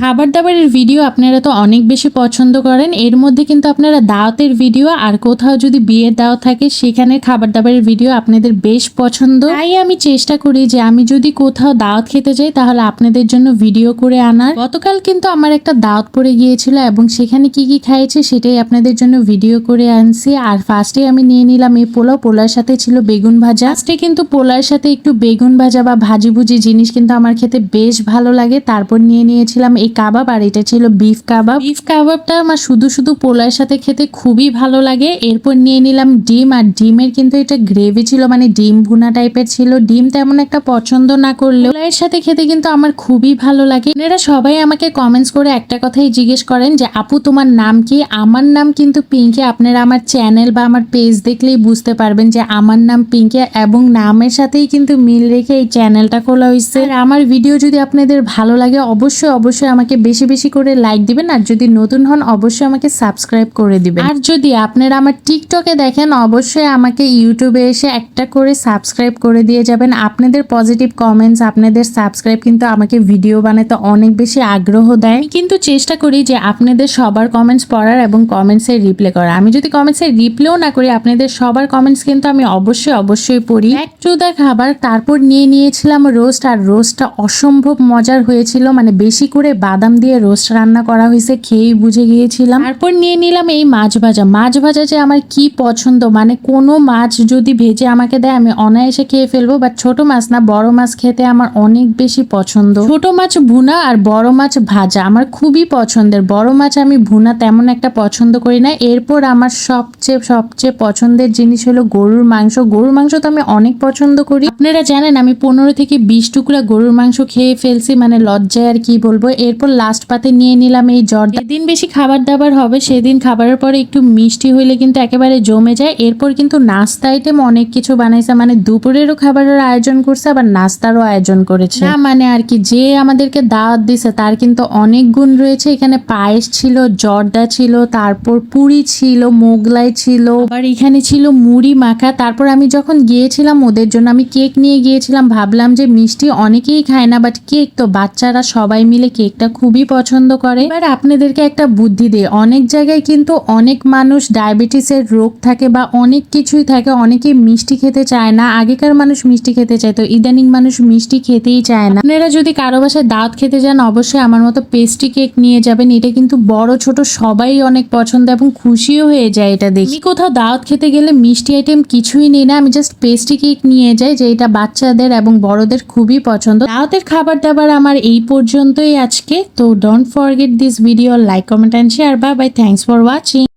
খাবার দাবারের ভিডিও আপনারা তো অনেক বেশি পছন্দ করেন। এর মধ্যে কিন্তু আপনারা দাওয়াতের ভিডিও আর কোথাও যদি বিয়ের দাওয়াত থাকে, সেখানে খাবার দাবারের ভিডিও আপনাদের বেশ পছন্দ। তাই আমি চেষ্টা করি যে আমি যদি কোথাও দাওয়াত খেতে যাই, তাহলে আপনাদের জন্য ভিডিও করে আনার। গতকাল কিন্তু আমার একটা দাওয়াত পড়ে গিয়েছিল এবং সেখানে কি কি খাইছে সেটাই আপনাদের জন্য ভিডিও করে আনছি। আর ফার্স্টে আমি নিয়ে নিলাম এই পোলাও। পোলার সাথে ছিল বেগুন ভাজা। ফার্স্টে কিন্তু পোলার সাথে একটু বেগুন ভাজা বা ভাজি ভুজি জিনিস কিন্তু আমার খেতে বেশ ভালো লাগে। তারপর নিয়ে নিয়েছিলাম এই কাবাব, আর এটা ছিল বিফ কাবাব। বিফ কাবাবটা আমার শুধু শুধু পোলার সাথে খেতে খুবই ভালো লাগে। এরপর নিয়ে নিলাম ডিম, আর ডিমের কিন্তু এটা গ্রেভি ছিল মানে ডিম ভুনা টাইপের ছিল। ডিম তেমন একটা পছন্দ না করলেও পোলাওয়ের সাথে খেতে কিন্তু আমার খুবই ভালো লাগে। এরা সবাই আমাকে কমেন্টস করে একটা কথাই জিজ্ঞেস করেন যে, আপু, তোমার নাম কি? আমার নাম কিন্তু পিঙ্কি আপনারা আমার চ্যানেল বা আমার পেজ দেখলেই বুঝতে পারবেন যে, আমার নাম পিঙ্কি এবং নামের সাথেই কিন্তু মিল রেখে এই চ্যানেলটা খোলা হয়েছে আমার ভিডিও যদি আপনাদের ভালো লাগে, অবশ্যই অবশ্যই আমাকে বেশি বেশি করে লাইক দিবেন, আর যদি নতুন হন অবশ্যই আমাকে সাবস্ক্রাইব করে দিবেন। আর যদি আপনারা আমার টিকটকে দেখেন, অবশ্যই আমাকে ইউটিউবে এসে একটা করে সাবস্ক্রাইব করে দিয়ে যাবেন। আপনাদের পজিটিভ কমেন্টস আপনাদের সাবস্ক্রাইব কিন্তু আমাকে ভিডিও বানাতে অনেক বেশি আগ্রহ দেয়। কিন্তু চেষ্টা করি যে আপনাদের সবার কমেন্টস পড়ার এবং কমেন্টসে রিপ্লাই করার। আমি যদি কমেন্টসে রিপ্লাইও না করি, আপনাদের সবার কমেন্টস কিন্তু আমি অবশ্যই অবশ্যই পড়ি। এক চুদা খাবার, তারপর নিয়ে নিয়েছিলাম রোস্ট আর রোস্টটা অসম্ভব মজার হয়েছিল মানে বেশি করে বাদাম দিয়ে রোস্ট রান্না করা হয়েছে, খেয়েই বুঝে গিয়েছিলাম। তারপর নিয়ে নিলাম এই মাছ ভাজা। মাছ ভাজা যে আমার কি পছন্দ মানে কোনো মাছ যদি ভেজে আমাকে দেয়, আমি অনায়াসে খেয়ে ফেলব বাট ছোট মাছ না, বড় মাছ খেতে আমার অনেক বেশি পছন্দ। ছোট মাছ ভুনা আর বড় মাছ ভাজা আমার খুবই পছন্দের। বড় মাছ আমি ভুনা তেমন একটা পছন্দ করি না। এরপর আমার সবচেয়ে সবচেয়ে পছন্দের জিনিস হলো গরুর মাংস। গরুর মাংস তো আমি অনেক পছন্দ করি। আপনারা জানেন আমি পনেরো থেকে বিশ টুকরা গরুর মাংস খেয়ে ফেলছি মানে লজ্জায় আর কি বলব। এরপর লাস্ট পাতে নিয়ে নিলাম এই জ্বর যেদিন বেশি খাবার দাবার হবে, সেদিন খাবারের পরে একটু মিষ্টি হইলে কিন্তু একেবারে জমে যায়। এরপর কিন্তু নাস্তা আইটেম অনেক কিছু বানাইছে মানে দুপুরেরও খাবারের আয়োজন করছে, আবার নাস্তারও আয়োজন করেছে। না মানে আর কি, যে আমাদেরকে দাওয়াত দিছে, তার কিন্তু অনেক গুণ রয়েছে। এখানে পায়েস ছিল, জর্দা ছিল, তারপর পুরি ছিল, মোগলাই ছিল, আবার এখানে ছিল মুড়ি মাখা। তারপর আমি যখন গিয়েছিলাম ওদের জন্য, আমি কেক নিয়ে গিয়েছিলাম, ভাবলাম যে মিষ্টি অনেকেই খায় না বাট কেক তো বাচ্চারা সবাই মিলে কেকটা খুবই পছন্দ করে। এবার আপনাদেরকে একটা বুদ্ধি দিই। অনেক জায়গায় কিন্তু অনেক মানুষ ডায়াবেটিসের রোগ থাকে বা অনেক কিছুই থাকে। অনেকেই মিষ্টি খেতে চায় না। আগেকার মানুষ মিষ্টি খেতে চায় তো ইদানিং মানুষ মিষ্টি খেতেই চায় না। আপনারা যদি কারও বাসায় দাঁত খেতে যান, অবশ্যই আমার মতো পেস্ট্রি কেক নিয়ে যাবেন। এটা কিন্তু বড়, ছোট, সবাই অনেক পছন্দ এবং খুশিও হয়ে যায় এটা দেখি। কোথাও দাওয়াত খেতে গেলে মিষ্টি আইটেম কিছুই নেই না। আমি জাস্ট পেস্ট্রি কেক নিয়ে যাই যে এটা বাচ্চাদের এবং বড়দের খুবই পছন্দ। দাওয়াতের খাবার দাবার আমার এই পর্যন্তই। আজকে তো don't forget this video like comment and share bye bye thanks for watching